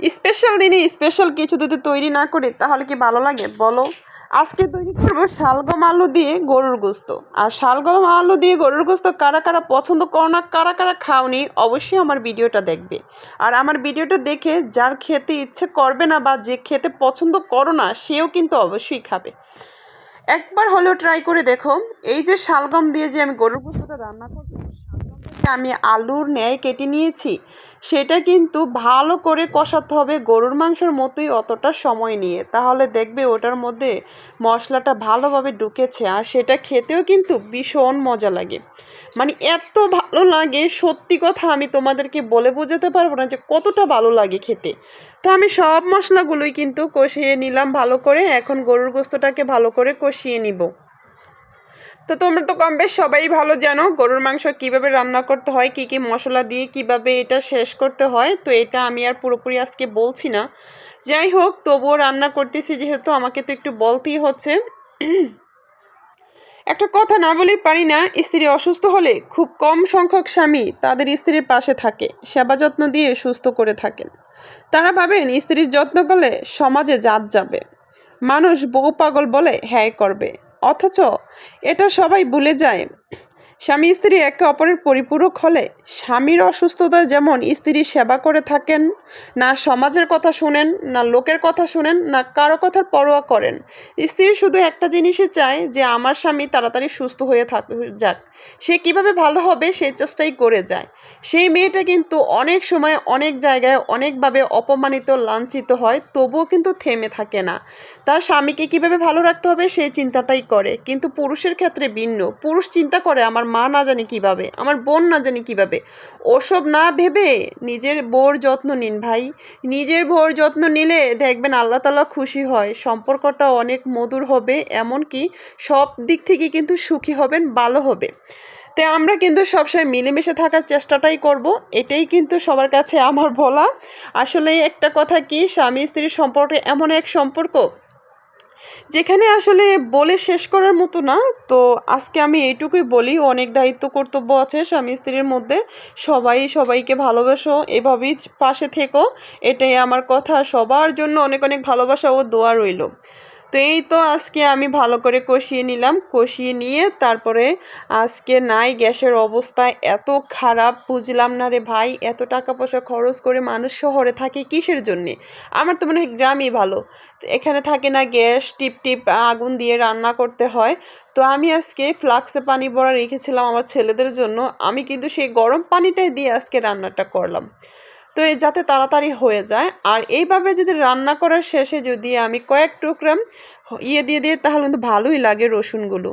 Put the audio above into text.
Special দিনে special কিছু যদি তৈরি না করি, তাহলে কি ভালো লাগে? বলো। আজকে তৈরি করব শালগম আলু দিয়ে গরুর গোস্ত। আর শালগম আলু দিয়ে গরুর গোস্ত কারা কারা পছন্দ করো না, কারা কারা খাওনি, অবশ্যই আমার ভিডিওটা দেখবে। আর আমার ভিডিওটা দেখে যার খেতে ইচ্ছে করবে না বা যে খেতে পছন্দ করো না, সেও কিন্তু অবশ্যই খাবে। একবার হলেও ট্রাই করে দেখো। এই যে শালগম দিয়ে যে আমি গরুর গোস্তটা রান্না শালগমটাকে আমি আলুর ন্যায় কেটে নিয়েছি, সেটা কিন্তু ভালো করে কষাতে হবে। গরুর মাংসের মতোই অতটা সময় নিয়ে। তাহলে দেখবে ওটার মধ্যে মশলাটা ভালোভাবে ঢুকেছে আর সেটা খেতেও কিন্তু ভীষণ মজা লাগে। মানে এত ভালো লাগে, সত্যি কথা আমি তোমাদেরকে বলে বোঝাতে পারব না যে কতটা ভালো লাগে খেতে। তো আমি সব মশলাগুলোই কিন্তু কষিয়ে নিলাম ভালো করে। এখন গরুর গোস্তটাকে ভালো করে কষিয়ে নিব। তো তোমরা তো কম বেশ সবাই ভালো জানো গরুর মাংস কীভাবে রান্না করতে হয়, কি কি মশলা দিয়ে কীভাবে এটা শেষ করতে হয়, তো এটা আমি আর পুরোপুরি আজকে বলছি না। যাই হোক, তবুও রান্না করতেছি যেহেতু আমাকে তো একটু বলতেই হচ্ছে। একটা কথা না বলেই পারি না, স্ত্রী অসুস্থ হলে খুব কম সংখ্যক স্বামী তাদের স্ত্রীর পাশে থাকে, সেবা যত্ন দিয়ে সুস্থ করে থাকেন। তারা ভাবেন স্ত্রীর যত্ন করলে সমাজে জাত যাবে। মানুষ বউ পাগল বলে হ্যায় করবে। অথচ এটা সবাই ভুলে যায়। স্বামী স্ত্রী একে অপরের পরিপূরক হলে স্বামীর অসুস্থতায় যেমন স্ত্রী সেবা করে থাকেন, না সমাজের কথা শুনেন, না লোকের কথা শুনেন, না কারও কথার পরোয়া করেন। স্ত্রী শুধু একটা জিনিসই চায় যে আমার স্বামী তাড়াতাড়ি সুস্থ হয়ে থাক যাক। সে কীভাবে ভালো হবে সেই চেষ্টাই করে যায়। সেই মেয়েটা কিন্তু অনেক সময় অনেক জায়গায় অনেকভাবে অপমানিত, লাঞ্ছিত হয়, তবুও কিন্তু থেমে থাকে না। তার স্বামীকে কীভাবে ভালো রাখতে হবে সেই চিন্তাটাই করে। কিন্তু পুরুষের ক্ষেত্রে ভিন্ন। পুরুষ চিন্তা করে, আমার মা না জানি কীভাবে? আমার বোন না জানি কীভাবে? ওসব না ভেবে নিজের বোর যত্ন নিন ভাই। নিজের বউর যত্ন নিলে দেখবেন আল্লাহ তালা খুশি হয়। সম্পর্কটা অনেক মধুর হবে, এমনকি সব দিক থেকে কিন্তু সুখী হবেন, ভালো হবে তাই আমরা কিন্তু সবসময় মিলেমিশে থাকার চেষ্টাটাই করব। এটাই কিন্তু সবার কাছে আমার বলা। আসলে একটা কথা কি, স্বামী স্ত্রীর সম্পর্কে এমন এক সম্পর্ক যেখানে আসলে বলে শেষ করার মতো না। তো আজকে আমি এইটুকুই বলি, অনেক দায়িত্ব, কর্তব্য আছে স্বামী স্ত্রীর মধ্যে। সবাই সবাইকে ভালোবাসো, এভাবেই পাশে থেকো। এটাই আমার কথা। সবার জন্য অনেক অনেক ভালোবাসা ও দোয়া রইল। তো এই তো আজকে আমি ভালো করে কষিয়ে নিলাম। কষিয়ে নিয়ে তারপরে আজকে নাই, গ্যাসের অবস্থা এত খারাপ, বুঝলাম না রে ভাই, এত টাকা পয়সা খরচ করে মানুষ শহরে থাকে কিসের জন্যে? আমার তো মনে হয় গ্রামই ভালো। এখানে থাকে না গ্যাস, টিপ টিপ, আগুন দিয়ে রান্না করতে হয়। তো আমি আজকে ফ্লাক্সে পানি ভরা রেখেছিলাম আমার ছেলেদের জন্য। আমি কিন্তু সেই গরম পানিটাই দিয়ে আজকে রান্নাটা করলাম। তো এই যাতে তাড়াতাড়ি হয়ে যায়। আর এইভাবে যদি রান্না করার শেষে যদি আমি কয়েক টুকরা ইয়ে দিয়ে দিই, তাহলে কিন্তু ভালোই লাগে রসুনগুলো।